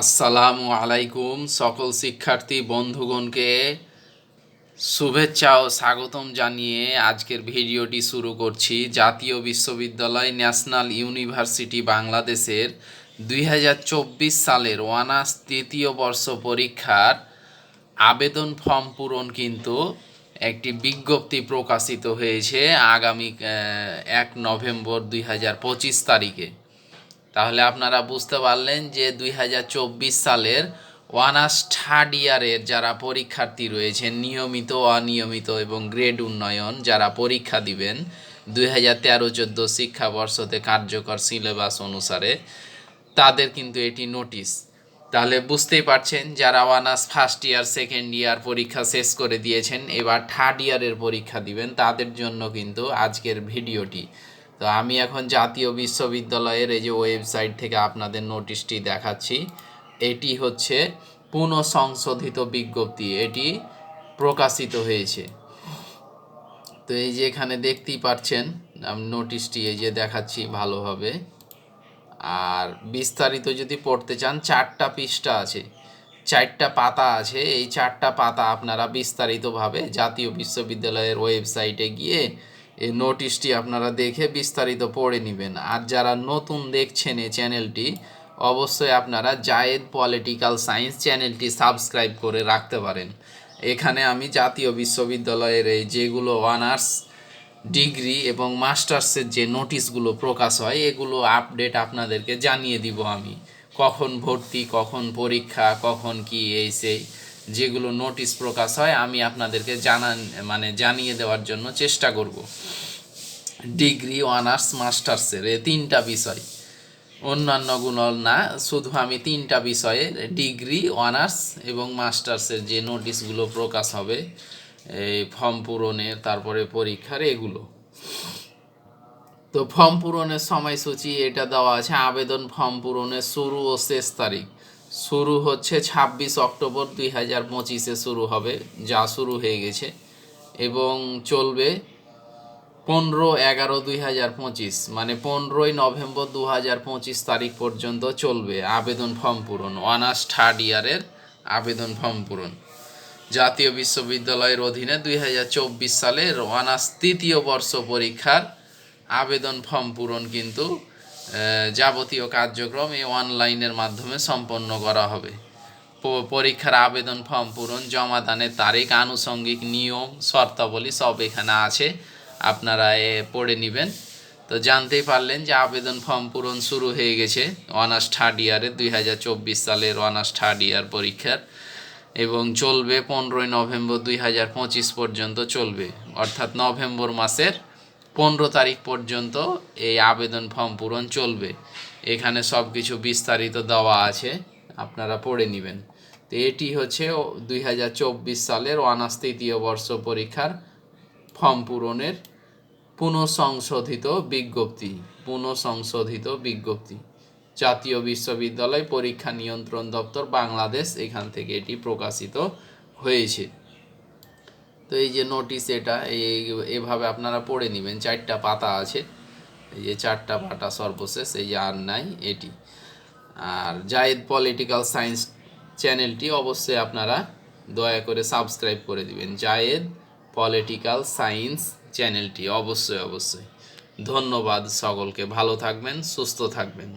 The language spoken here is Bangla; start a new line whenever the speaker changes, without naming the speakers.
আসসালামু আলাইকুম সকল শিক্ষার্থী, বন্ধুগণকে শুভেচ্ছা ও স্বাগতম জানিয়ে আজকের ভিডিওটি শুরু করছি। জাতীয় বিশ্ববিদ্যালয় ন্যাশনাল ইউনিভার্সিটি বাংলাদেশের দুই হাজার চব্বিশ সালের অনার্স তৃতীয় বর্ষ পরীক্ষার আবেদন ফর্ম পূরণ কিন্তু একটি বিজ্ঞপ্তি প্রকাশিত হয়েছে আগামী এক নভেম্বর দুই হাজার পঁচিশ তারিখে। তাহলে আপনারা বুঝতে পারলেন যে দুই হাজার চব্বিশ সালের অনার্স থার্ড ইয়ারের যারা পরীক্ষার্থী রয়েছেন, নিয়মিত, অনিয়মিত এবং গ্রেড উন্নয়ন যারা পরীক্ষা দিবেন, দুই হাজার তেরো চোদ্দ শিক্ষাবর্ষতে কার্যকর সিলেবাস অনুসারে তাদের কিন্তু এটি নোটিশ। তাহলে বুঝতেই পারছেন যারা honours first year, second year পরীক্ষা শেষ করে দিয়েছেন, এবার থার্ড ইয়ারের পরীক্ষা দিবেন, তাদের জন্য কিন্তু আজকের ভিডিওটি। তো আমি এখন জাতীয় বিশ্ববিদ্যালয়ের এই যে ওয়েবসাইট থেকে আপনাদের নোটিশটি দেখাচ্ছি, এটি হচ্ছে পুনঃসংশোধিত বিজ্ঞপ্তি, এটি প্রকাশিত হয়েছে। তো এই যে এখানে দেখতেই পাচ্ছেন, আমি নোটিশটি এই যে দেখাচ্ছি ভালোভাবে। আর বিস্তারিত যদি পড়তে চান, চারটা পৃষ্ঠা আছে, চারটা পাতা আছে, এই চারটা পাতা আপনারা বিস্তারিতভাবে জাতীয় বিশ্ববিদ্যালয়ের ওয়েবসাইটে গিয়ে এই নোটিশটি আপনারা দেখে বিস্তারিত পড়ে নেবেন। আর যারা নতুন দেখছেন এই চ্যানেলটি অবশ্যই আপনারা জায়েদ পলিটিক্যাল সায়েন্স চ্যানেলটি সাবস্ক্রাইব করে রাখতে পারেন। এখানে আমি জাতীয় বিশ্ববিদ্যালয়ের এই যেগুলো অনার্স ডিগ্রি এবং মাস্টার্সের যে নোটিশগুলো প্রকাশ হয়, এগুলো আপডেট আপনাদেরকে জানিয়ে দিব আমি। কখন ভর্তি, কখন পরীক্ষা, কখন কি এই সেই। যেগুলো নোটিশ প্রকাশ হয়, আমি আপনাদেরকে জানান মানে জানিয়ে দেওয়ার জন্য চেষ্টা করব। ডিগ্রি অনার্স মাস্টার্সের এই তিনটা বিষয়। অন্যান্য অন্যান্যগুলো না, শুধু আমি তিনটা বিষয়ে ডিগ্রি অনার্স এবং মাস্টার্সের যে নোটিশগুলো প্রকাশ হবে, এই ফর্ম পূরণের, তারপরে পরীক্ষার, এগুলো। তো ফর্ম পূরণের সময়সূচি এটা দেওয়া আছে, আবেদন ফর্ম পূরণের শুরু ও শেষ তারিখ। শুরু হচ্ছে ছাব্বিশ অক্টোবর দুই হাজার পঁচিশে শুরু হবে, যা শুরু হয়ে গেছে এবং চলবে পনেরো এগারো দুই হাজার পঁচিশ মানে পনেরোই নভেম্বর দু হাজার পঁচিশ তারিখ পর্যন্ত চলবে আবেদন ফর্ম পূরণ, অনার্স থার্ড ইয়ারের আবেদন ফর্ম পূরণ। জাতীয় বিশ্ববিদ্যালয়ের অধীনে দুই হাজার চব্বিশ সালের অনার্স তৃতীয় বর্ষ পরীক্ষার আবেদন ফর্ম পূরণ কিন্তু যাবতীয় কার্যক্রম এই অনলাইনের মাধ্যমে সম্পন্ন করা হবে। পরীক্ষার আবেদন ফর্ম পূরণ জমাদানের তারিখ, আনুষঙ্গিক নিয়ম, শর্তাবলী সব এখানে আছে। আপনারা এ পড়ে নেবেন। তো জানতেই পারলেন যে আবেদন ফর্ম পূরণ শুরু হয়ে গেছে অনার্স থার্ড ইয়ারের দুই হাজার চব্বিশ সালের অনার্স থার্ড ইয়ার পরীক্ষার এবং চলবে পনেরোই নভেম্বর দুই হাজার পঁচিশ পর্যন্ত চলবে। অর্থাৎ নভেম্বর মাসের পনেরো তারিখ পর্যন্ত এই আবেদন ফর্ম পূরণ চলবে। এখানে সব কিছু বিস্তারিত দেওয়া আছে, আপনারা পড়ে নেবেন। তো এটি হচ্ছে দুই হাজার চব্বিশ সালের অনার্স তৃতীয় বর্ষ পরীক্ষার ফর্ম পূরণের পুনঃসংশোধিত বিজ্ঞপ্তি পুনঃসংশোধিত বিজ্ঞপ্তি। জাতীয় বিশ্ববিদ্যালয় পরীক্ষা নিয়ন্ত্রণ দপ্তর বাংলাদেশ এখান থেকে এটি প্রকাশিত হয়েছে। তো এই যে নোটিশ এটা, এই এভাবে আপনারা পড়ে নেবেন। চারটা পাতা আছে। এই যে চারটা পাতা সর্বশেষ, এই যে আর নাই, এটি। আর জায়েদ পলিটিক্যাল সায়েন্স চ্যানেলটি অবশ্যই আপনারা দয়া করে সাবস্ক্রাইব করে দিবেন। জায়েদ পলিটিক্যাল সায়েন্স চ্যানেলটি অবশ্যই অবশ্যই। ধন্যবাদ সকলকে। ভালো থাকবেন, সুস্থ থাকবেন।